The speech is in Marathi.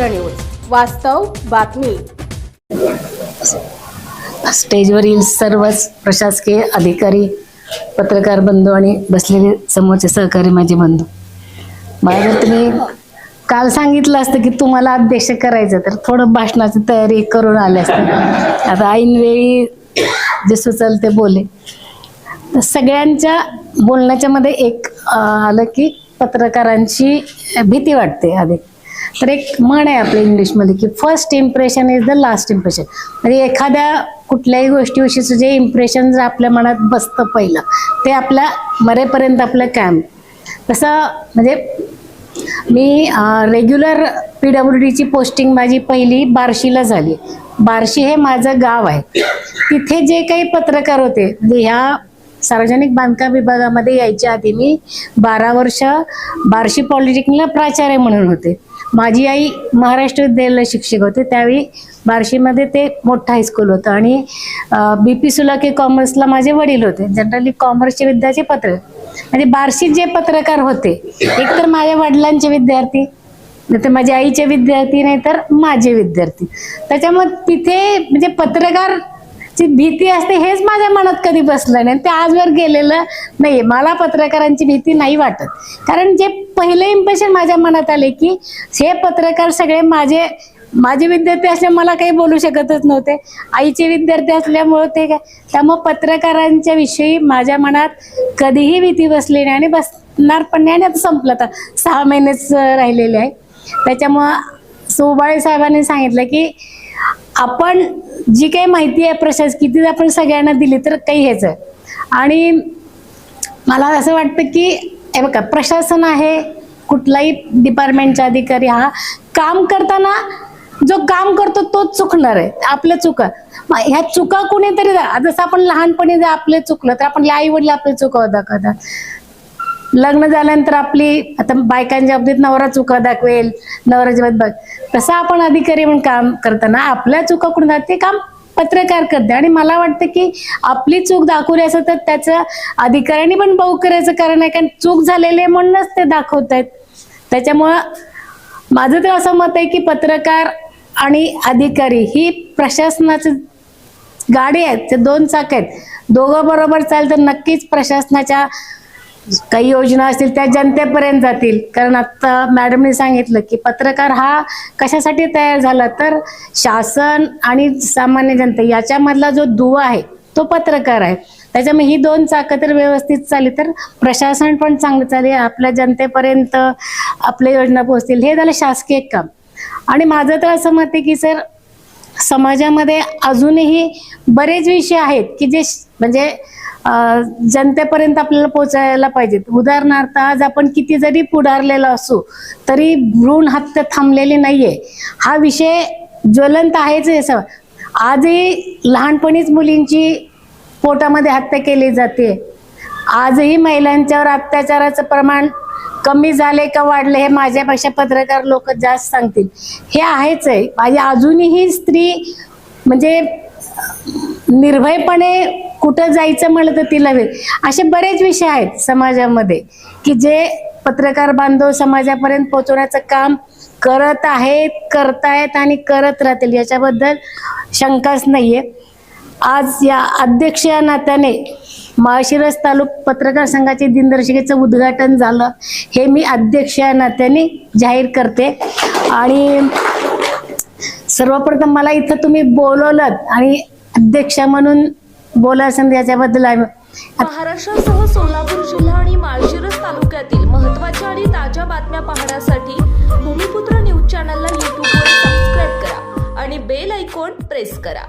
वास्तव बातमी. स्टेजवरील सर्वच प्रशासकीय अधिकारी पत्रकार बंधू आणि बसलेले समोरचे सहकारी माझे बंधू. मला जर तुम्ही काल सांगितलं असतं की तुम्हाला अध्यक्ष करायचं तर थोडं भाषणाची तयारी करून आले असते. आता ऐनवेळी जे सुचल ते बोले. तर सगळ्यांच्या बोलण्याच्या मध्ये एक आलं की पत्रकारांची भीती वाटते अधिक. तर एक म्हण आहे आपल्या इंग्लिशमध्ये की first impression is the last impression म्हणजे एखाद्या कुठल्याही गोष्टीविषयीचं जे इम्प्रेशन जर आपल्या मनात बसतं पहिलं. ते आपल्या मरेपर्यंत आपलं काम तसं म्हणजे मी रेग्युलर पी डब्ल्यू डीची पोस्टिंग माझी पहिली बार्शीला झाली. बार्शी हे माझं गाव आहे. तिथे जे काही पत्रकार होते म्हणजे ह्या सार्वजनिक बांधकाम विभागामध्ये यायच्या आधी मी बारा वर्ष बार्शी पॉलिटेक्निकला प्राचार्य म्हणून होते. माझी आई महाराष्ट्र विद्यालयाला शिक्षक होते. त्यावेळी बार्शीमध्ये ते मोठं हायस्कूल होतं. आणि बी पी सुलाके कॉमर्सला माझे वडील होते. जनरली कॉमर्सचे विद्याचे पत्र. म्हणजे बार्शीत जे पत्रकार होते एक तर माझ्या वडिलांचे विद्यार्थी नाही तर माझ्या आईचे विद्यार्थी नाही तर माझे विद्यार्थी. त्याच्यामुळे तिथे म्हणजे पत्रकार जी भीती असते हेच माझ्या मनात कधी बसलं नाही. ते आजवर गेलेलं नाही मला पत्रकारांची भीती नाही वाटत. कारण जे पहिले इम्प्रेशन माझ्या मनात आले की हे पत्रकार सगळे माझे माझे विद्यार्थी असल्या मला काही बोलू शकतच नव्हते. आईचे विद्यार्थी असल्यामुळं ते काय. त्यामुळं पत्रकारांच्या विषयी माझ्या मनात कधीही भीती बसली नाही. आणि बसणार पण नाही. आणि आता संपलं आता. सहा महिनेच राहिलेले आहे. त्याच्यामुळं सोबाळे साहेबांनी सांगितलं की आपण जी काही माहिती आहे प्रशासकीय ती आपण सगळ्यांना दिली तर काही हेच आहे. आणि मला असं वाटतं की हे बघा प्रशासन आहे कुठलाही डिपार्टमेंटचा अधिकारी हा काम करताना जो काम करतो तोच चुकणार आहे आपल्या चुका मग ह्या चुका कुणीतरी जा- जसं आपण लहानपणी जर आपले चुकलं तर आपण आई वडील आपले चुका दाखवतात लग्न झाल्यानंतर आपली आता बायकांच्या बाबतीत नवरा चुका दाखवेल नवऱ्याच्या बाबतीत बघ. तसं आपण अधिकारी म्हणून काम करताना आपल्या चुका कुठून जाते ते काम पत्रकार करते. आणि मला वाटतं की आपली चूक दाखवली असं तर त्याचं अधिकाऱ्यांनी पण बहु करायचं कारण आहे. कारण चूक झालेली आहे म्हणूनच ते दाखवत आहेत. त्याच्यामुळं माझं तर असं मत आहे की पत्रकार आणि अधिकारी ही प्रशासनाचं गाडी आहेत. ते दोन चाक आहेत. दोघं बरोबर चालतं तर नक्कीच प्रशासनाच्या काही योजना असतील त्या जनतेपर्यंत जातील. कारण आता मॅडमने सांगितलं की पत्रकार हा कशासाठी तयार झाला? तर शासन आणि सामान्य जनता याच्यामधला जो दुवा आहे तो पत्रकार आहे. त्याच्यामुळे ही दोन चाकं तर व्यवस्थित चालली. तर प्रशासन पण चांगलं चालेल. आपल्या जनतेपर्यंत आपल्या योजना पोहोचतील. हे झालं शासकीय काम. आणि माझं तर असं मत आहे की सर समाजामध्ये अजूनही बरेच विषय आहेत की जे श- म्हणजे जनतेपर्यंत आपल्याला पोहोचायला पाहिजेत. उदाहरणार्थ आज आपण किती जरी पुढारलेलो असू तरी भ्रूण हत्या थांबलेली नाहीये. हा विषय ज्वलंत आहेच आहे सर आजही लहानपणीच मुलींची पोटामध्ये हत्या केली जाते. आजही महिलांच्यावर अत्याचाराचं प्रमाण कमी झाले का वाढले हे माझ्यापेक्षा पत्रकार लोक जास्त सांगतील. हे आहेच आहे. माझी अजूनही स्त्री म्हणजे निर्भयपणे कुठं जायचं म्हणलं तर तिला वेळ. असे बरेच विषय आहेत समाजामध्ये की जे पत्रकार बांधव समाजापर्यंत पोहोचवण्याचं काम करत आहेत करतायत आणि करत राहतील याच्याबद्दल शंकाच नाहीये. आज या अध्यक्ष या नात्याने माळशिरस तालुक पत्रकार संघाचे दिनदर्शिकेचं उद्घाटन झालं. हे मी अध्यक्ष या नात्याने जाहीर करते. आणि सर्वप्रथम मला इथं तुम्ही बोलवलं आणि अध्यक्ष म्हणून बोला संधी याच्याबद्दल आम्ही महाराष्ट्रासह सोलापूर जिल्हा आणि माळशिरस तालुक्यातील महत्त्वाच्या आणि ताज्या बातम्या पाहण्यासाठी भूमिपुत्र न्यूज चॅनलला यूट्यूबवर सबस्क्राईब करा आणि बेल ऐकॉन प्रेस करा.